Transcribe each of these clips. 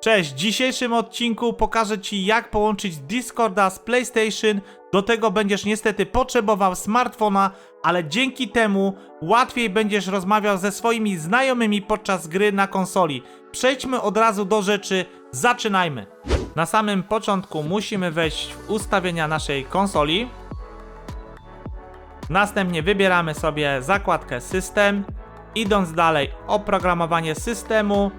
Cześć, w dzisiejszym odcinku pokażę Ci jak połączyć Discorda z PlayStation. Do tego będziesz niestety potrzebował smartfona, ale dzięki temu łatwiej będziesz rozmawiał ze swoimi znajomymi podczas gry na konsoli. Przejdźmy od razu do rzeczy, zaczynajmy. Na samym początku musimy wejść w ustawienia naszej konsoli. Następnie wybieramy sobie zakładkę System. Idąc dalej, oprogramowanie systemu.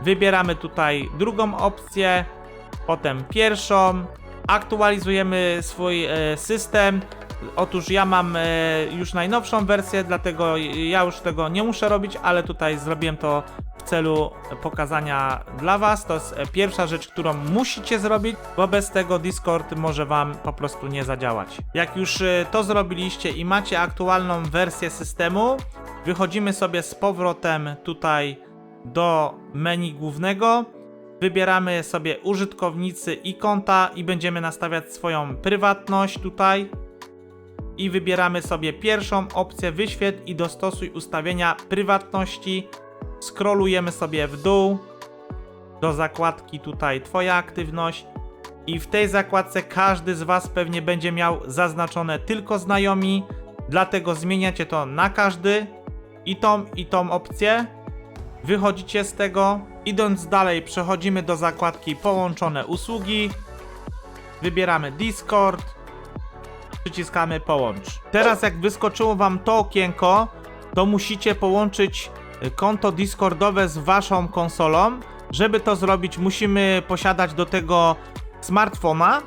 Wybieramy tutaj drugą opcję, potem pierwszą. Aktualizujemy swój e, system. Otóż ja mam e, już najnowszą wersję, dlatego ja już tego nie muszę robić, ale tutaj zrobiłem to w celu pokazania dla Was. To jest e, pierwsza rzecz, którą musicie zrobić, bo bez tego Discord może Wam po prostu nie zadziałać. Jak już to zrobiliście i macie aktualną wersję systemu, wychodzimy sobie z powrotem tutaj do menu głównego. Wybieramy sobie użytkownicy i konta i będziemy nastawiać swoją prywatność tutaj. I wybieramy sobie pierwszą opcję wyświetl i dostosuj ustawienia prywatności. Scrollujemy sobie w dół do zakładki tutaj Twoja aktywność. I w tej zakładce każdy z Was pewnie będzie miał zaznaczone tylko znajomi, dlatego zmieniacie to na każdy i tą i tą opcję. Wychodzicie z tego. Idąc dalej, przechodzimy do zakładki Połączone usługi. Wybieramy Discord. Przyciskamy Połącz. Teraz, jak wyskoczyło Wam to okienko, to musicie połączyć y, konto Discordowe z Waszą konsolą. Żeby to zrobić, musimy posiadać do tego smartfona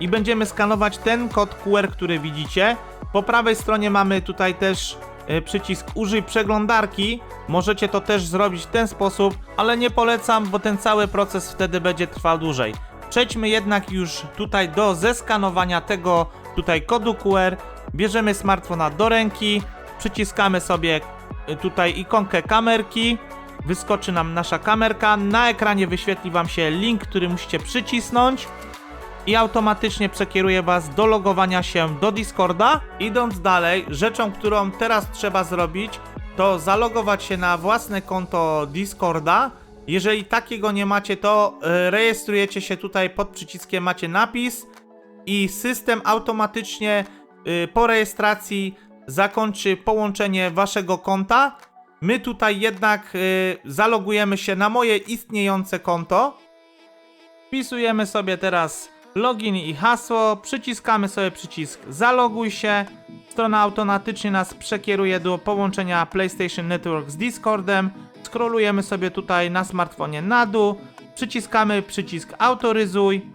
i będziemy skanować ten kod QR, który widzicie. Po prawej stronie mamy tutaj też przycisk użyj przeglądarki. Możecie to też zrobić w ten sposób, ale nie polecam, bo ten cały proces wtedy będzie trwał dłużej. Przejdźmy jednak już tutaj do zeskanowania tego tutaj kodu QR. Bierzemy smartfona do ręki, przyciskamy sobie e, tutaj ikonkę kamerki. Wyskoczy nam nasza kamerka. Na ekranie wyświetli Wam się link, który musicie przycisnąć i automatycznie przekieruje Was do logowania się do Discorda. Idąc dalej, rzeczą, którą teraz trzeba zrobić, to zalogować się na własne konto Discorda. Jeżeli takiego nie macie, to e, rejestrujecie się tutaj pod przyciskiem, macie napis i system automatycznie y, po rejestracji zakończy połączenie waszego konta. My tutaj jednak y, zalogujemy się na moje istniejące konto. Wpisujemy sobie teraz login i hasło, przyciskamy sobie przycisk zaloguj się. Strona automatycznie nas przekieruje do połączenia PlayStation Network z Discordem. Scrollujemy sobie tutaj na smartfonie na dół, przyciskamy przycisk autoryzuj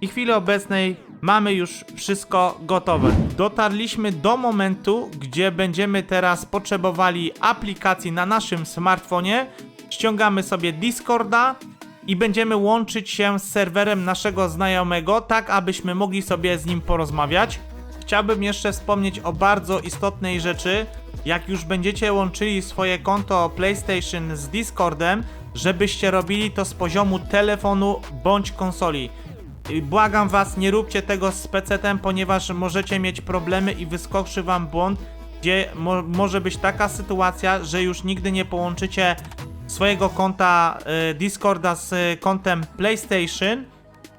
i w chwili obecnej mamy już wszystko gotowe. Dotarliśmy do momentu, gdzie będziemy teraz potrzebowali aplikacji na naszym smartfonie. Ściągamy sobie Discorda i będziemy łączyć się z serwerem naszego znajomego, tak abyśmy mogli sobie z nim porozmawiać. Chciałbym jeszcze wspomnieć o bardzo istotnej rzeczy. Jak już będziecie łączyli swoje konto PlayStation z Discordem, żebyście robili to z poziomu telefonu bądź konsoli. Błagam was, nie róbcie tego z PC-tem, ponieważ możecie mieć problemy i wyskoczy wam błąd, gdzie mo może być taka sytuacja, że już nigdy nie połączycie swojego konta y, Discorda z kontem PlayStation.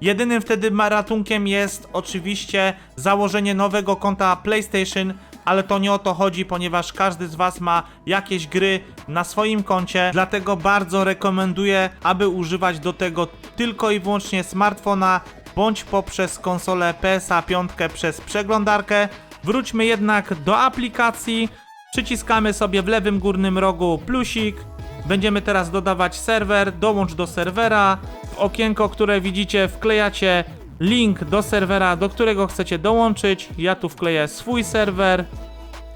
Jedynym wtedy ratunkiem jest oczywiście założenie nowego konta PlayStation, ale to nie o to chodzi, ponieważ każdy z Was ma jakieś gry na swoim koncie, dlatego bardzo rekomenduję, aby używać do tego tylko i wyłącznie smartfona bądź poprzez konsolę PSA 5 przez przeglądarkę. Wróćmy jednak do aplikacji. Przyciskamy sobie w lewym górnym rogu plusik. Będziemy teraz dodawać serwer, dołącz do serwera. W okienko, które widzicie, wklejacie link do serwera, do którego chcecie dołączyć. Ja tu wkleję swój serwer,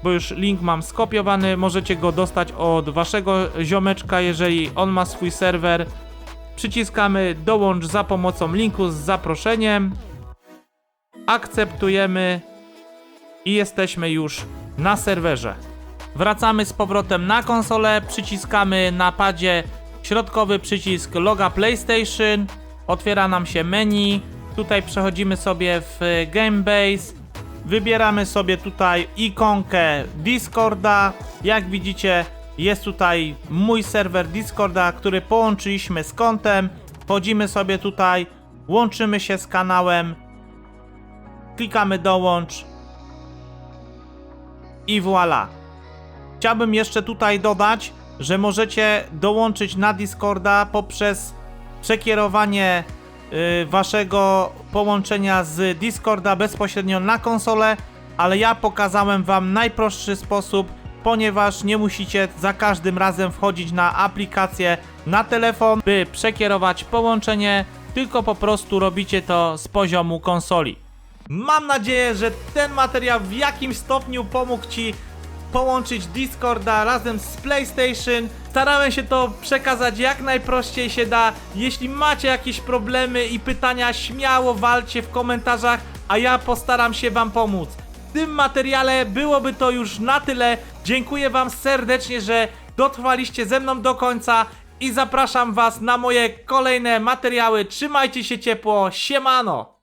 bo już link mam skopiowany. Możecie go dostać od waszego ziomeczka, jeżeli on ma swój serwer. Przyciskamy dołącz za pomocą linku z zaproszeniem. Akceptujemy i jesteśmy już na serwerze. Wracamy z powrotem na konsolę, przyciskamy na padzie środkowy przycisk loga PlayStation, otwiera nam się menu, tutaj przechodzimy sobie w Gamebase, wybieramy sobie tutaj ikonkę Discorda, jak widzicie jest tutaj mój serwer Discorda, który połączyliśmy z kontem. Wchodzimy sobie tutaj, łączymy się z kanałem, klikamy dołącz. I voilà. Chciałbym jeszcze tutaj dodać, że możecie dołączyć na Discorda poprzez przekierowanie y, waszego połączenia z Discorda bezpośrednio na konsolę, ale ja pokazałem wam najprostszy sposób, ponieważ nie musicie za każdym razem wchodzić na aplikację na telefon, by przekierować połączenie, tylko po prostu robicie to z poziomu konsoli. Mam nadzieję, że ten materiał w jakimś stopniu pomógł Ci połączyć Discorda razem z PlayStation. Starałem się to przekazać jak najprościej się da. Jeśli macie jakieś problemy i pytania, śmiało walcie w komentarzach, a ja postaram się Wam pomóc. W tym materiale byłoby to już na tyle. Dziękuję Wam serdecznie, że dotrwaliście ze mną do końca i zapraszam Was na moje kolejne materiały. Trzymajcie się ciepło, siemano!